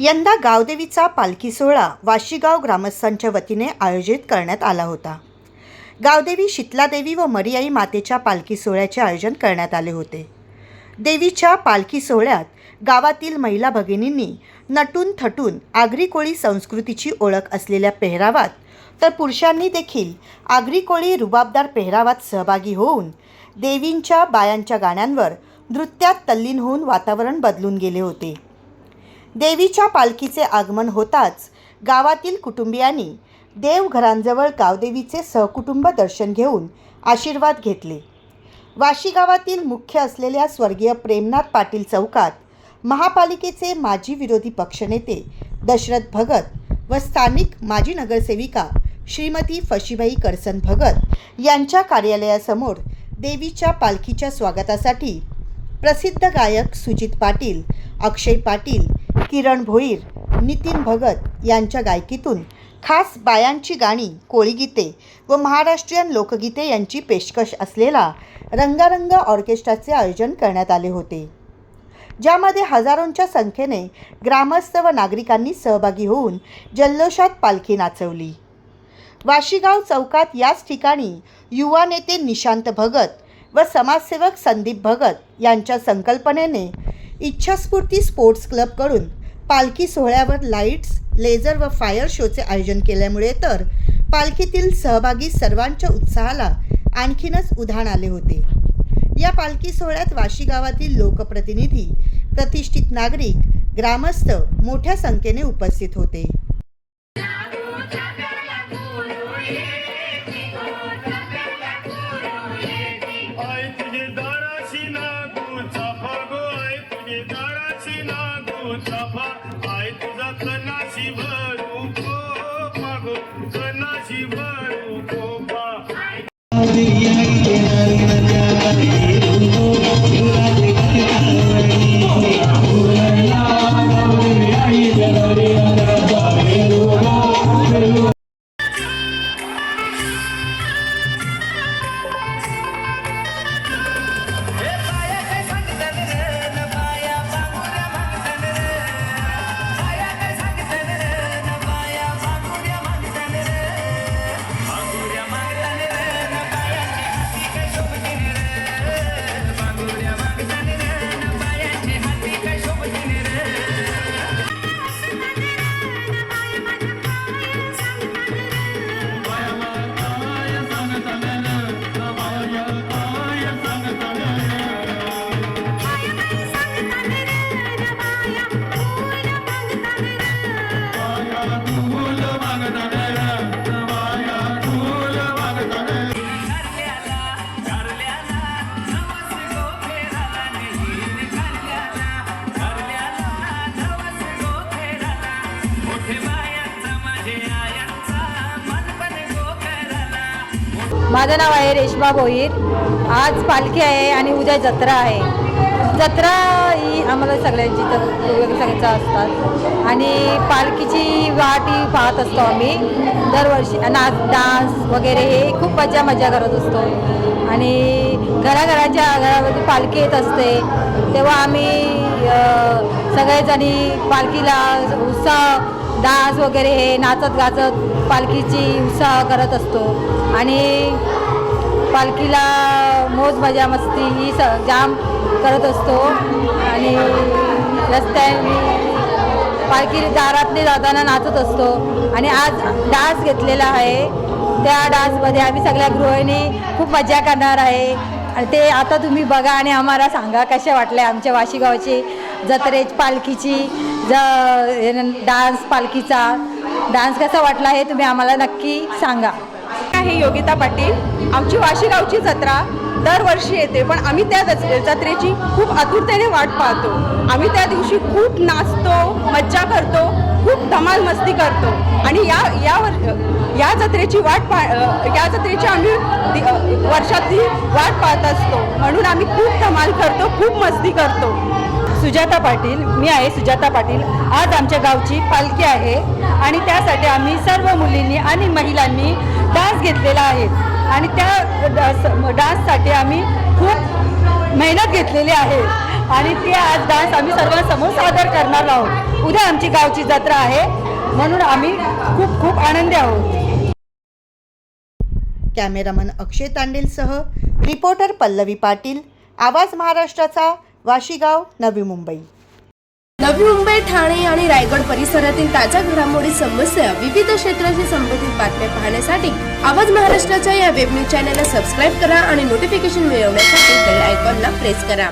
यंदा गावदेवीचा पालखी सोहळा वाशीगाव ग्रामस्थांच्या वतीने आयोजित करण्यात आला होता. गावदेवी शीतलादेवी व मरियाई मातेच्या पालखी सोहळ्याचे आयोजन करण्यात आले होते. देवीच्या पालखी सोहळ्यात गावातील महिला भगिनींनी नटून थटून आगरी कोळी संस्कृतीची ओळख असलेल्या पेहरावात तर पुरुषांनी देखील आगरी कोळी रुबाबदार पेहरावात सहभागी होऊन देवींच्या बायांच्या गाण्यांवर नृत्यात तल्लीन होऊन वातावरण बदलून गेले होते. देवीच्या पालखीचे आगमन होताच गावातील कुटुंबियांनी देवघरांजवळ गावदेवीचे सहकुटुंब दर्शन घेऊन आशीर्वाद घेतले. वाशी गावातील मुख्य असलेल्या स्वर्गीय प्रेमनाथ पाटील चौकात महापालिकेचे माजी विरोधी पक्षनेते दशरथ भगत व स्थानिक माजी नगरसेविका श्रीमती फशीबाई करसन भगत यांच्या कार्यालयासमोर देवीच्या पालखीच्या स्वागतासाठी प्रसिद्ध गायक सुजित पाटील अक्षय पाटील किरण भोईर नितीन भगत यांच्या गायकीतून खास बायांची गाणी कोळीगीते व महाराष्ट्रीयन लोकगीते यांची पेशकश असलेला रंगारंग ऑर्केस्ट्राचे आयोजन करण्यात आले होते. ज्यामध्ये हजारोंच्या संख्येने ग्रामस्थ व नागरिकांनी सहभागी होऊन जल्लोषात पालखी नाचवली. वाशीगाव चौकात याच ठिकाणी युवा नेते निशांत भगत व समाजसेवक संदीप भगत यांच्या संकल्पनेने इच्छास्फूर्ती स्पोर्ट्स क्लबकडून पालखी सोहळ्यावर लाईट्स लेझर व फायर शोचे आयोजन केल्यामुळे तर पालखीतील सहभागी सर्वांच्या उत्साहाला आणखीनच उधाण आले होते. या पालखी सोहळ्यात वाशी गावातील लोकप्रतिनिधी प्रतिष्ठित नागरिक ग्रामस्थ मोठ्या संख्येने उपस्थित होते. आय तुझे दाराशी नागू चाफा आय तुझा कनाशी भरू को मागो कनाशी भरू माझं नाव आहे रेश्मा भोईर आज पालखी आहे आणि उद्या जत्रा आहे. जत्रा ही आम्हाला सगळ्यांची तर असतात. आणि पालखीची वाट ही पाहत असतो आम्ही. दरवर्षी नाच डान्स वगैरे हे खूप मजा मजा करत असतो. आणि घराघराच्या घरामध्ये पालखी येत असते. तेव्हा आम्ही सगळेजणी पालखीला उत्साह डान्स वगैरे हे नाचत गाचत पालखीची उत्साह करत असतो. आणि पालखीला मोज मजा मस्ती ही स जाम करत असतो. आणि रस्त्याने पालखी दारातने जाताना नाचत असतो. आणि आज डान्स घेतलेला आहे. त्या डान्समध्ये आम्ही सगळ्या गृहिणी खूप मजा करणार आहे. आणि ते आता तुम्ही बघा आणि आम्हाला सांगा कशा वाटल्या आमच्या वाशीगावची जत्रे पालखीची ज डान्स पालखीचा. डान्स कसा वाटला हे तुम्ही आम्हाला नक्की सांगा. आहे योगिता पाटील. आमची वाशिगावची जत्रा दरवर्षी येते पण आम्ही त्या जत्रेची खूप आतुरतेने वाट पाहतो. आम्ही त्या दिवशी खूप नाचतो मज्जा करतो खूप धमाल मस्ती करतो. आणि या या वर या जत्रेची वाट पा या जत्रेची आम्ही वर्षातली वाट पाहत असतो. म्हणून आम्ही खूप धमाल करतो खूप मस्ती करतो. सुजाता पाटील मी आहे सुजाता पाटील. आज आमच्या गावची पालखी आहे आणि त्यासाठी आम्ही सर्व मुलींनी आणि महिलांनी डान्स घेतलेला आहे. आणि त्या डान्ससाठी आम्ही खूप मेहनत घेतलेली आहे. आणि ते आज डान्स आम्ही सर्वांसमोर सादर करणार आहोत. उद्या आमची गावची जत्रा आहे. म्हणून आम्ही खूप खूप आनंदी आहोत. कॅमेरामन अक्षय तांडेलसह रिपोर्टर पल्लवी पाटील. आवाज महाराष्ट्राचा वाशीगाव नवी मुंबई. नवी मुंबई ठाणे आणि रायगड परिसरातील ताज्या घडामोडी समस्या विविध क्षेत्राशी संबंधित बातम्या पाहण्यासाठी आवाज महाराष्ट्राच्या या वेब न्यूज चॅनलला सबस्क्राईब करा आणि नोटिफिकेशन मिळवण्यासाठी बेल आयकॉनला प्रेस करा.